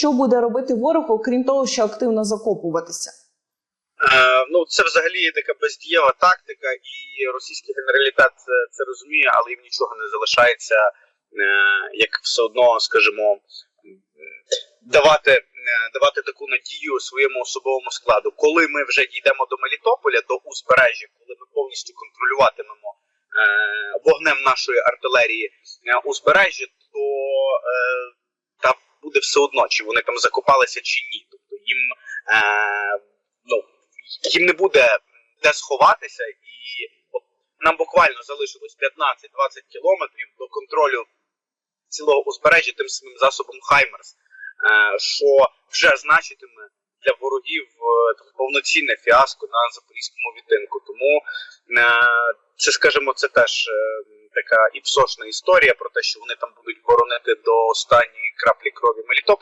що буде робити ворог, окрім того, що активно закопуватися? Е, ну, це взагалі така бездієва тактика, і російський генералітет це, це розуміє, але їм нічого не залишається, е, як все одно, скажімо, давати, е, давати таку надію своєму особовому складу. Коли ми вже дійдемо до Мелітополя, до узбережжя, коли ми повністю контролюватимемо е, вогнем нашої артилерії е, узбережжя, то е, буде все одно, чи вони там закопалися, чи ні. Тобто їм. Е, ну, їм не буде де сховатися, і от нам буквально залишилось 15-20 кілометрів до контролю цілого узбережжя тим самим засобом Хаймерс, е, що вже значитиме для ворогів е, там, повноцінне фіаско на запорізькому відтинку. Тому е, це, скажімо, це теж е, така іпсошна історія про те, що вони там будуть боронити до останньої краплі крові Мелітополь.